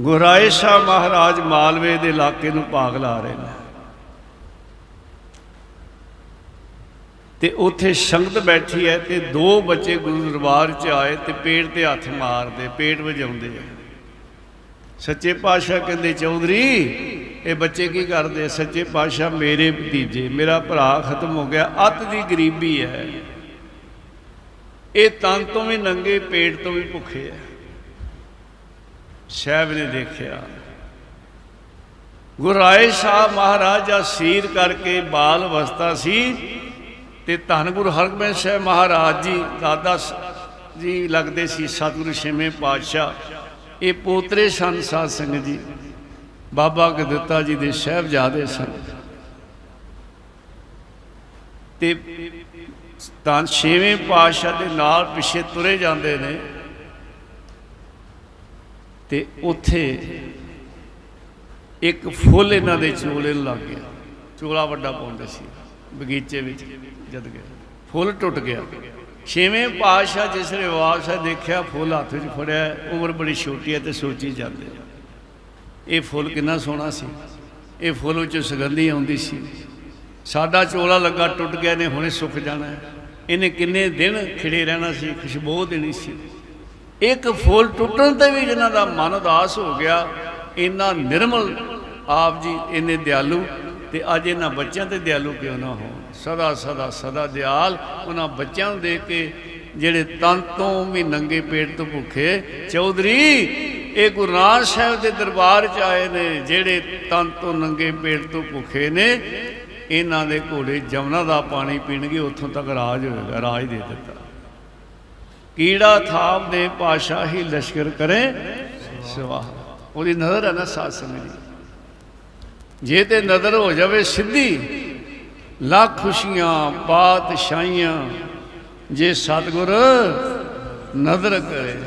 ਗੁਰਾਏ ਸ਼ਾਹ ਮਹਾਰਾਜ ਮਾਲਵੇ ਦੇ ਇਲਾਕੇ ਨੂੰ ਭਾਗ ਲਾ ਰਹੇ ਨੇ। ਤੇ ਉੱਥੇ ਸੰਗਤ ਬੈਠੀ ਹੈ ਤੇ ਦੋ ਬੱਚੇ ਗੁਰੂ ਦਰਬਾਰ 'ਚ ਆਏ ਤੇ ਪੇਟ ਤੇ ਹੱਥ ਮਾਰਦੇ, ਪੇਟ ਵਜਾਉਂਦੇ ਆ। ਸੱਚੇ ਪਾਤਸ਼ਾਹ ਕਹਿੰਦੇ, ਚੌਧਰੀ, ਇਹ ਬੱਚੇ ਕੀ ਕਰਦੇ? ਸੱਚੇ ਪਾਤਸ਼ਾਹ ਮੇਰੇ ਭਤੀਜੇ, ਮੇਰਾ ਭਰਾ ਖਤਮ ਹੋ ਗਿਆ, ਅੱਤ ਦੀ ਗਰੀਬੀ ਹੈ। ਇਹ ਤਨ ਤੋਂ ਵੀ ਨੰਗੇ, ਪੇਟ ਤੋਂ ਵੀ ਭੁੱਖੇ ਹੈ। ਸਾਹਿਬ ਨੇ ਦੇਖਿਆ। ਗੁਰਾਏ ਸ਼ਾਹ ਮਹਾਰਾਜਾ ਸੀਰ ਕਰਕੇ ਬਾਲ ਅਵਸਥਾ ਸੀ ਤੇ ਧੰਨ ਗੁਰੂ ਹਰਗੋਬਿੰਦ ਸਾਹਿਬ ਮਹਾਰਾਜ ਜੀ, ਦਾਦਾ ਜੀ ਲੱਗਦੇ ਸੀ ਸਤਿਗੁਰੂ ਛੇਵੇਂ ਪਾਤਸ਼ਾਹ। ਇਹ ਪੋਤਰੇ ਸਨ ਸਾਧ ਸੰਗਤ ਜੀ। ਬਾਬਾ ਗਦਿੱਤਾ ਜੀ ਦੇ ਸਾਹਿਬਜ਼ਾਦੇ ਸਨ। ਤੇ ਤਾਂ ਛੇਵੇਂ ਪਾਤਸ਼ਾਹ ਦੇ ਨਾਲ ਪਿੱਛੇ ਤੁਰੇ ਜਾਂਦੇ ਨੇ। ਤੇ ਉੱਥੇ ਇੱਕ ਫੁੱਲ ਇਹਨਾਂ ਦੇ ਚੋਲੇ ਨੂੰ ਲੱਗ ਗਿਆ। ਚੋਲਾ ਵੱਡਾ ਪਾਉਂਦੇ ਸੀ, ਬਗੀਚੇ ਵਿੱਚ ਜਦ ਗਏ ਫੁੱਲ ਟੁੱਟ ਗਿਆ। ਛੇਵੇਂ ਪਾਤਸ਼ਾਹ ਜਿਸ ਨੇ ਵਾਪਸ ਦੇਖਿਆ, ਫੁੱਲ ਹੱਥ ਵਿੱਚ ਫੜਿਆ, ਉਮਰ ਬੜੀ ਛੋਟੀ ਹੈ ਤੇ ਸੋਚੀ ਜਾਂਦੇ ਇਹ ਫੁੱਲ ਕਿੰਨਾ ਸੋਹਣਾ ਸੀ। ਇਹ ਫੁੱਲ ਵਿੱਚ ਸੁਗੰਧੀ ਆਉਂਦੀ ਸੀ। ਸਾਡਾ ਚੋਲਾ ਲੱਗਾ, ਟੁੱਟ ਗਿਆ ਨੇ ਹੁਣੇ ਸੁੱਕ ਜਾਣਾ ਇਹਨੇ ਕਿੰਨੇ ਦਿਨ ਖਿੜੇ ਰਹਿਣਾ ਸੀ, ਖੁਸ਼ਬੂ ਦੇਣੀ ਸੀ। ਇੱਕ ਫੁੱਲ ਟੁੱਟਣ ਤੇ ਵੀ ਜਿਨ੍ਹਾਂ ਦਾ ਮਨ ਉਦਾਸ ਹੋ ਗਿਆ, ਇੰਨਾ ਨਿਰਮਲ ਆਪ ਜੀ ਇੰਨੇ ਦਿਆਲੂ ਤੇ ਅੱਜ ਇਹਨਾਂ ਬੱਚਿਆਂ ਤੇ ਦਿਆਲੂ ਕਿਉਂ ਨਾ ਹੋ ਸਦਾ ਸਦਾ ਸਦਾ ਦਿਆਲ ਉਹਨਾਂ ਬੱਚਿਆਂ ਨੂੰ ਦੇਖ ਕੇ ਜਿਹੜੇ ਤਨ ਤੋਂ ਵੀ ਨੰਗੇ ਪੇਟ ਤੋਂ ਭੁੱਖੇ, ਚੌਧਰੀ, ਇਹ ਗੁਰੂ ਨਾਨਕ ਸਾਹਿਬ ਦੇ ਦਰਬਾਰ 'ਚ ਆਏ ਨੇ, ਜਿਹੜੇ ਤਨ ਤੋਂ ਨੰਗੇ ਪੇਟ ਤੋਂ ਭੁੱਖੇ ਨੇ, ਇਹਨਾਂ ਦੇ ਘੋੜੇ ਜਮਨਾ ਦਾ ਪਾਣੀ ਪੀਣਗੇ, ਉੱਥੋਂ ਤੱਕ ਰਾਜ ਹੋਏਗਾ, ਰਾਜ ਦੇ ਦਿੱਤਾ। ਕੀੜਾ ਥਾਪ ਦੇ ਪਾਸ਼ਾਹੀ ਲਸ਼ਕਰ ਕਰੇ। ਸਵਾਹ। ਉਹਦੀ ਨਜ਼ਰ ਹੈ ਨਾ ਸਾਧ ਸੰਗਤ ਦੀ। ਜੇ ਤੇ ਨਜ਼ਰ ਹੋ ਜਾਵੇ ਸਿੱਧੀ, ਲੱਖ ਖੁਸ਼ੀਆਂ ਬਾਦਸ਼ਾਹੀਆਂ ਜੇ ਸਤਿਗੁਰ ਨਜ਼ਰ ਕਰੇ।